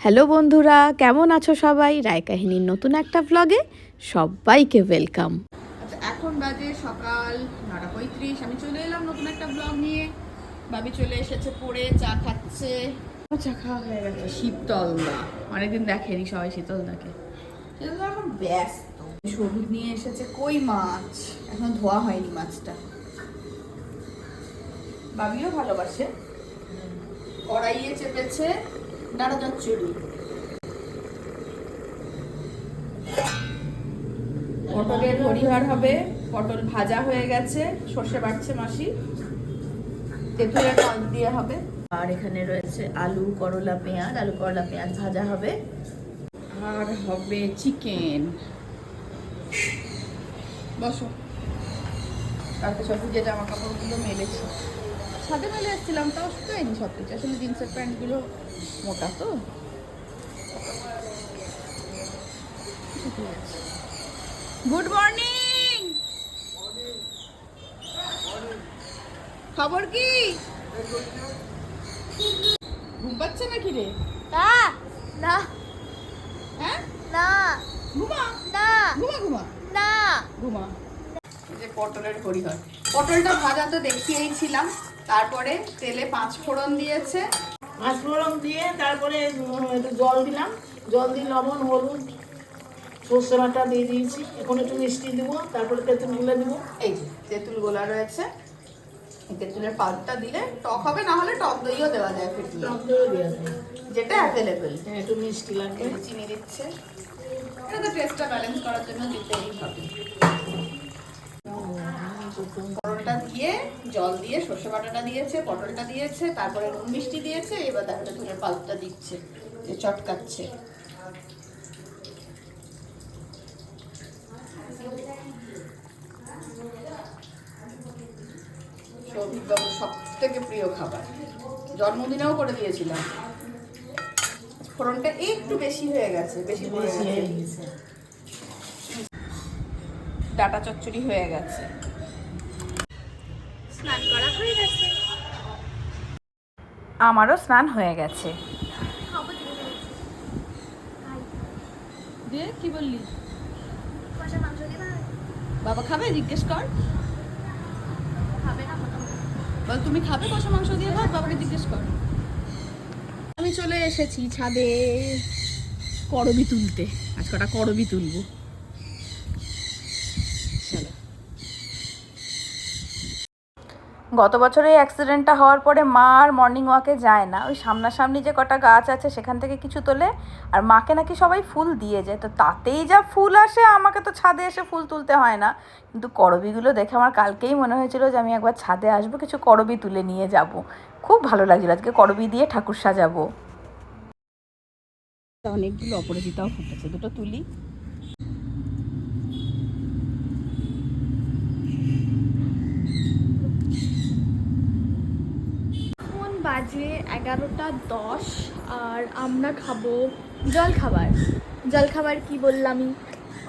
Hello বন্ধুরা কেমন আছো সবাই? রায় কাহিনীর নতুন একটা ব্লগে সবাইকে ওয়েলকাম আচ্ছা এখন বাজে সকাল নটা পঁয়ত্রিশ আমি চলে এলাম নতুন একটা ব্লগ নিয়ে। বাবি চলে এসেছে পড়ে চা খাচ্ছে। চা খাওয়া হয়ে গেছে। শীতল না অনেকদিন দেখেনি সবাই শীতল দেখে শীতল এখন ব্যস্ত। সবুজ নিয়ে এসেছে কই মাছ? এখন ধোয়া হয়নি মাছটা। বাবিও ভালোবাসে। কড়াইয়ে চেপেছে। ডাটা চচ্চড়ি পটলের হরিহর হবে, পটল ভাজা হয়ে গেছে, সর্ষে বাটছে মাসি। তেঁতুলের টক দিয়ে হবে। আর এখানে রয়েছে আলু, করলা, পেঁয়াজ, আলু, করলা, পেঁয়াজ ভাজা হবে। আর হবে চিকেন। বসো। কালকে সব জামা কাপড়গুলো মেলেছি। ছাদে মেলে এসেছিলাম তাও শুকায়নি সব কিছু আসলে জিন্সের প্যান্টগুলো মোটা তো। গুড মর্নিং খবর কি? ঘুম পাচ্ছে নাকি রে? না না। হ্যাঁ? না। ঘুমা? না। ঘুমা ঘুমা? না। ঘুমা? পটলের হরিহর পটলটা ভাজা তো দেখিয়েই ছিলাম। তারপরে তেলে পাঁচ ফোড়ন দিয়েছে। পাঁচ ফোড়ন দিয়ে তারপরে একটু জল দিলাম। জল দিয়ে লবণ হলুদ সর্ষে বাটা দিয়ে দিয়েছি। এখন একটু মিষ্টি দেবো তারপরে তেঁতুল গুলে দেবো। এই যে তেঁতুল গোলা রয়েছে। তেঁতুলের পাতটা দিলে টক হবে না হলে টক দইও দেওয়া যায় ফেটিয়ে। টক দইও দেওয়া যায়। যেটা অ্যাভেলেবেল একটু মিষ্টি লাগবে। চিনি দিচ্ছে। এটা তো টেস্টটা ব্যালেন্স করার জন্য দিতেই হবে। পটলটা দিয়ে জল দিয়ে সর্ষে বাটাটা দিয়েছে পটলটা দিয়েছে তারপরে নুন মিষ্টি দিয়েছে এবার দেখো তেঁতুলের পাল্পটা দিচ্ছে যে চটকাচ্ছে। সৌভিকবাবুর সব থেকে প্রিয় খাবার। জন্মদিনেও করে দিয়েছিলাম। ফোড়নটা একটু বেশি হয়ে গেছে বেশি বেশি হয়ে গেছে। ডাটা চচ্চড়ি হয়ে গেছে। স্নান করা হয়ে গেছে। আমারও স্নান হয়ে গেছে। দিয়ে কি বললি? বাবা খাবে? জিজ্ঞেস কর। বল তুমি খাবে কষা মাংস দিয়ে ভাত? বাবাকে জিজ্ঞেস কর। আমি চলে এসেছি ছাদে। করবি তুলতে। আজ কটা করবি তুলবো। গত বছর অ্যাক্সিডেন্টটা হওয়ার পরে মা আর মর্নিং ওয়াকে যায় না। ওই সামনাসামনি যে কটা গাছ আছে সেখান থেকে কিছু তোলে আর মাকে নাকি সবাই ফুল দিয়ে যায়। তো তাতেই যা ফুল আসে, আমাকে তো ছাদে এসে ফুল তুলতে হয় না। কিন্তু করবিগুলো দেখে আমার কালকেই মনে হয়েছিল যে আমি একবার ছাদে আসব, কিছু করবি তুলে নিয়ে যাব। খুব ভালো লাগছিল। আজকে করবি দিয়ে ঠাকুর সাজাবো। অনেকগুলো অপরাজিতাও ফুটেছে। দুটো তুলি এখন বাজে এগারোটা দশ আর আমরা খাব জল খাবার জল খাবার কি বললামই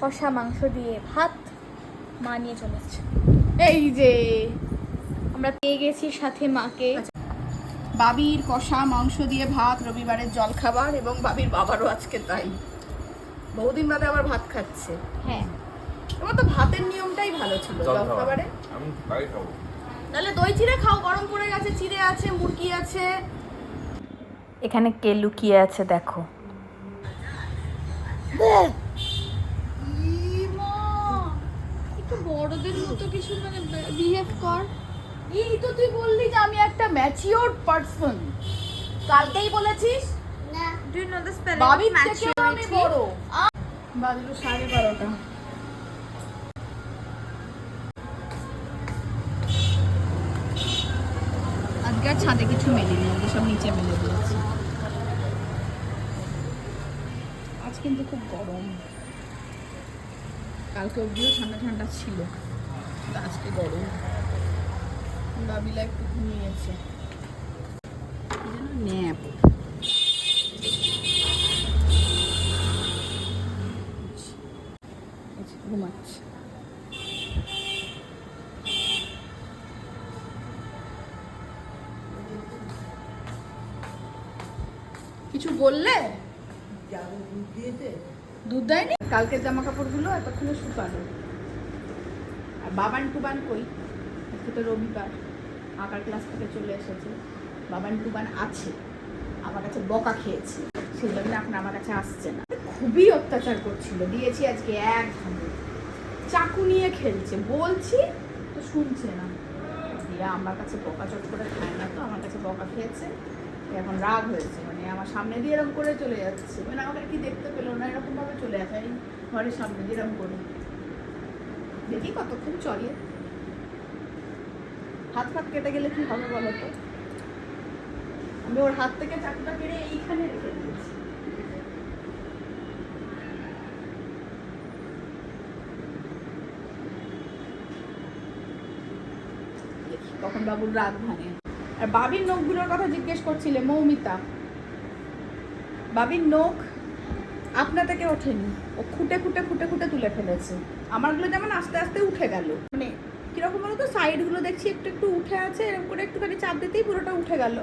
কষা মাংস দিয়ে ভাত মা নিয়ে চলে এসছে। এই যে আমরা পেয়ে গেছি সাথে মাকে। বাবির কষা মাংস দিয়ে ভাত রবিবারের জল খাবার এবং বাবির বাবারও আজকে তাই। বহুদিন বাদে আবার ভাত খাচ্ছে। হ্যাঁ। আমার তো ভাতের নিয়মটাই ভালো ছিল জল খাবারে আমি তাই খাব। তাহলে দই চিড়ে খাও গরম পড়ে গেছে চিড়ে আছে মুরগি আছে এখানে কে লুকিয়ে আছে দেখো। বড়দের মতো কিছু মানে বিহেভ কর। এই তো তুই বললি যে আমি একটা ম্যাচিওর পারসন কালকেই বলেছিস? ডু নো দ্য স্পেলিং আমি বড়। বাজলো সাড়ে বারোটা। ছাদে কিছু মেলিনি আজকে সব নিচে মেলে দিয়েছি। আজ কিন্তু খুব গরম। কালকে অবধিও ঠান্ডা ঠান্ডা ছিল আজকে গরম। বাবিলা একটু ঘুমিয়েছে। ঘুমাচ্ছে। কিছু বললে? দুধ দেয়নি? কালকের জামা কাপড়গুলো এতক্ষণে শুকানো আর বাবান টুবান কই? আজকে তো রবিবার। আঁকার ক্লাস থেকে চলে এসেছে। বাবান টুবান আছে। আমার কাছে বকা খেয়েছে। সেই জন্য এখন আমার কাছে আসছে না। খুবই অত্যাচার করছিল। দিয়েছি আজকে এক চাকু নিয়ে খেলছে। বলছি তো শুনছে না। দিয়ে আমার কাছে বকা চট করে খায় না তো। আমার কাছে বকা খেয়েছে। এখন রাগ হয়েছে মানে আমার সামনে দিয়ে এরকম করে চলে যাচ্ছে। মানে আমাকে কি দেখতে পেল না, এরকম ভাবে চলে আসে এই ঘরের সামনে দিয়ে এরকম করে। দেখি কতক্ষণ চলে। হাত ফাত কেটে গেলে কি হবে বলো তো? আমি ওর হাত থেকে চাকুটা কেড়ে এইখানে রেখে দিয়েছি। কখন বাবুর রাগ ভাঙে। আর বাবির নখগুলোর কথা জিজ্ঞেস করছিলে, মৌমিতা। বাবির নখ আপনা থেকে ওঠেনি। ও খুঁটে খুঁটে খুঁটে খুঁটে তুলে ফেলেছে। আমারগুলো যেমন আস্তে আস্তে উঠে গেল। মানে কীরকম বলতো, সাইডগুলো দেখছি একটু একটু উঠে আছে, এরকম করে একটুখানি চাপ দিতেই পুরোটা উঠে গেল।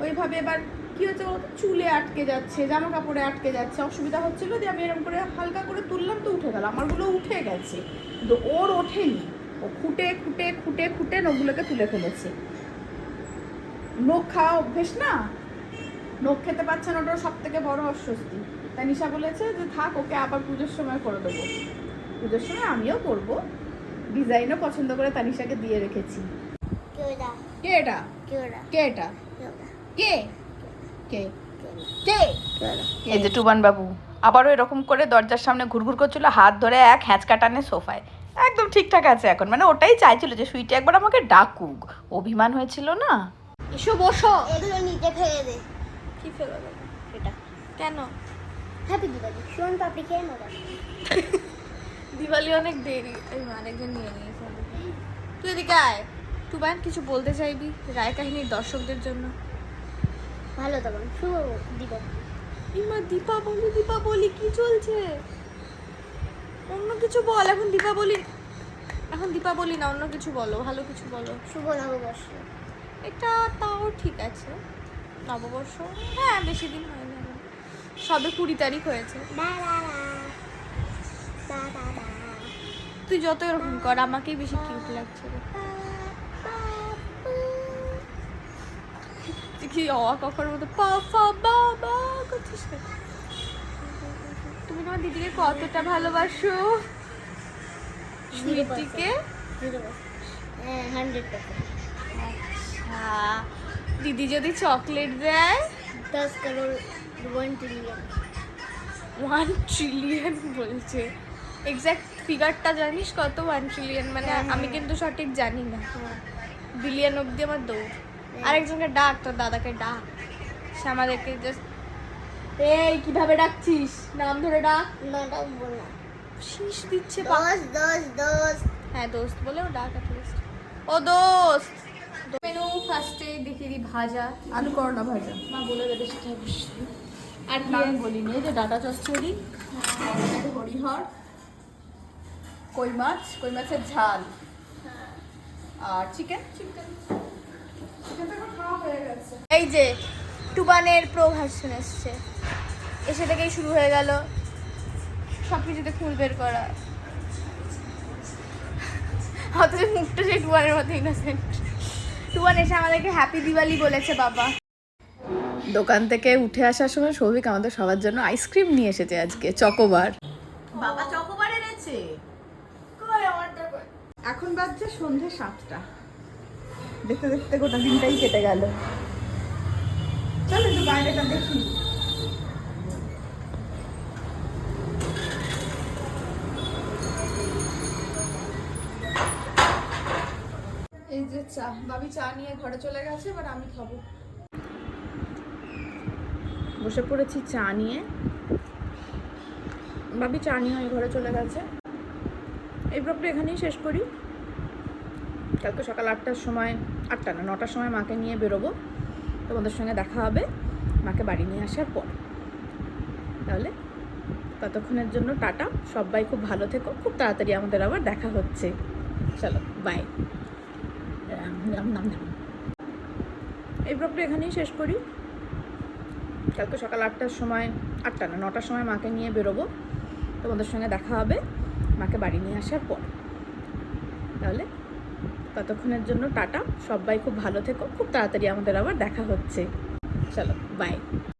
ওইভাবে এবার কি হচ্ছে বলতো, চুলে আটকে যাচ্ছে জামা কাপড়ে আটকে যাচ্ছে। অসুবিধা হচ্ছিল যে আমি এরকম করে হালকা করে তুললাম তো উঠে গেল। আমারগুলো উঠে গেছে। কিন্তু ওর ওঠেনি। ও খুঁটে খুঁটে খুঁটে খুঁটে নখগুলোকে তুলে ফেলেছে। নখ খাওয়া অভ্যেস না? নখ খেতে পারছে না ওটার সব থেকে বড় অস্বস্তি। তাই নিশা বলেছে যে থাক ওকে আবার পুজোর সময় করে দেবো। পুজোর সময় আমিও করব। ডিজাইনও পছন্দ করে তানিশাকে দিয়ে রেখেছি। কে এটা কে এটা কে? কে? কে? এই যে টুবান বাবু আবারও এরকম করে দরজার সামনে ঘুরঘুর করছিল হাত ধরে এক হ্যাঁচকা টানে সোফায়। একদম ঠিকঠাক আছে এখন মানে ওটাই চাইছিল যে সুইটি একবার আমাকে ডাকুক। অভিমান হয়েছিল না? এসো বসো। এগুলো নিচে ফেলে দে। কি ফেলে দেবো এটা। কেন? হ্যাপি দিওয়ালি শোন পাপড়ি খেয়ে মজা দিওয়ালি অনেক দেরি। এই আরেকজন নিয়ে নিয়েছে তুই এদিকে আয়। তুই ব্যান কিছু বলতে চাইবি? রায় কাহিনীর দর্শকদের জন্য। ভালো তখন শুভ দিবস ইমা দীপাবলি দীপাবলি কি চলছে? অন্য কিছু বল। এখন দীপাবলি এখন দীপাবলি না অন্য কিছু বলো। ভালো কিছু বলো। শুভ নববর্ষ। এটা তাও ঠিক আছে। নববর্ষ? হ্যাঁ বেশি দিন হয়নি সবে কুড়ি তারিখ হয়েছে। তুই যত এরকম কর আমাকেই বেশি কিউট লাগছে। কি অওয়া কখর মতো? পা ফা বা বা করছিস তুমি তোমার দিদিকে কতটা ভালোবাসো? সুইটিকে হ্যাঁ হান্ড্রেড পার্সেন্ট দিদি যদি চকলেট দেয়? দশ কারোর ওয়ান ট্রিলিয়ন ওয়ান ট্রিলিয়ন বলছে। এক্স্যাক্ট ফিগারটা জানিস কত? ওয়ান ট্রিলিয়ন মানে হ্যাঁ, আমি হ্যাঁ। কিন্তু সঠিক জানি না। হ্যাঁ। বিলিয়ন অব্দি আমার দৌড়। আরেকজনকে ডাক তোর দাদাকে ডাক। সে আমাদেরকে জাস্ট এই কীভাবে ডাকছিস? নাম ধরে ডাক। নটা বললাম শীষ দিচ্ছে দশ দশ দশ হ্যাঁ দোস্ত বলেও ডাক অ্যাটলিস্ট ও দোস্ত! ফার্স্টে দেখিয়ে দিই ভাজা। আলু করলা ভাজা। মা বলে দেবে সেটা অবশ্যই। আর নাম বলিনি এই যে ডাটা চচ্চড়ি। হরিহর কই মাছ কই মাছের ঝাল। আর চিকেন এই যে টুবানের প্রভাষণ এসছে। এসে থেকেই শুরু হয়ে গেল। সব কিছুতে খুল বের করা। অথচ মুখটা সেই টুবানের মতো ইনোসেন্ট টুবান এসে আমাদেরকে হ্যাপি দিওয়ালি বলেছে বাবা। দোকান থেকে উঠে আসার সময় সৌভিক আমাদের সবার জন্য আইসক্রিম নিয়ে এসেছে আজকে চকোবার। বাবা চকোবার এনেছে? এখন বাজছে সন্ধে সাতটা। দেখতে দেখতে গোটা দিনটাই কেটে গেল। চলো একটু বাইরেটা দেখি। এই যে চা, বাবি চা নিয়ে ঘরে চলে গেছে, এবার আমি খাব। বসে পড়েছি চা নিয়ে। ভাবি চা নিয়ে ওই ঘরে চলে গেছে। এই ব্লগটা এখানেই শেষ করি। কালকে সকাল আটটার সময়, আটটা না, নটার সময় মাকে নিয়ে বেরোবো। তোমাদের সঙ্গে দেখা হবে, মাকে বাড়ি নিয়ে আসার পর। তাহলে ততক্ষণের জন্য টাটা। সবাই খুব ভালো থেকো। খুব তাড়াতাড়ি আমাদের আবার দেখা হচ্ছে। চলো বাই এই ব্লগটা এখানেই শেষ করি। কালকে সকাল আটটার সময়, আটটা না, নটার সময় মাকে নিয়ে বেরোবো। তোমাদের সঙ্গে দেখা হবে, মাকে বাড়ি নিয়ে আসার পর। তাহলে ততক্ষণের জন্য টাটা। সবাই খুব ভালো থেকো। খুব তাড়াতাড়ি আমাদের আবার দেখা হচ্ছে। চলো বাই